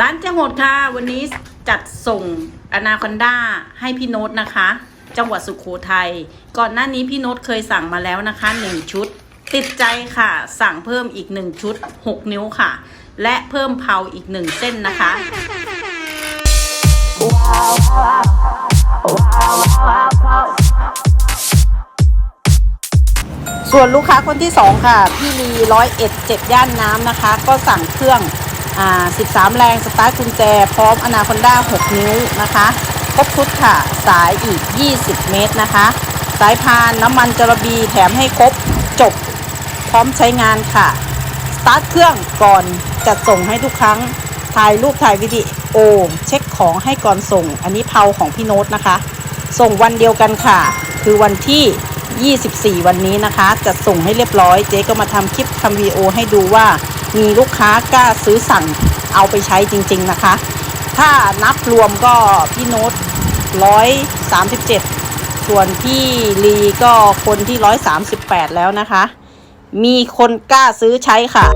ร้านเจ้าโหดค่ะ วันนี้จัดส่งอนาคอนด้าให้พี่โน้ตนะคะ จังหวัดสุขโขทัยก่อนหน้านี้พี่โน้ตเคยสั่งมาแล้วนะคะหนึ่งชุด ติดใจค่ะ สั่งเพิ่มอีกหนึ่งชุด 6 นิ้วค่ะ และเพิ่มเผาอีกหนึ่งเส้นนะคะส่วนลูกค้าคนที่ 2 ค่ะ พี่ลีร้อยเอ็ดเจ็ดย่านน้ำนะคะ ก็สั่งเครื่อง 13 แรงสตาร์ทกุญแจ พร้อมอนาคอนด้า 6 นิ้วนะคะครบชุดค่ะ สายอีก 20 เมตรนะคะ สายพานน้ำมันจระบีแถมให้ครบจบ พร้อมใช้งานค่ะ สตาร์ทเครื่องก่อนจัดส่งให้ทุกครั้ง ถ่ายรูปถ่ายวิดีโอ เช็คของให้ก่อนส่ง อันนี้เพาของพี่โน้ตนะคะ ส่งวันเดียวกันค่ะ คือวันที่ 24 วันนี้นะคะ จะส่งให้เรียบร้อย เจ๊ก็มาทำคลิปทำวีโอให้ดูว่า มีลูกค้ากล้าซื้อสั่งเอาไปใช้จริง ๆนะคะ ถ้านับรวมก็พี่โน้ต137ส่วนพี่ลีก็คนที่138แล้วนะคะ มีคนกล้าซื้อใช้ค่ะ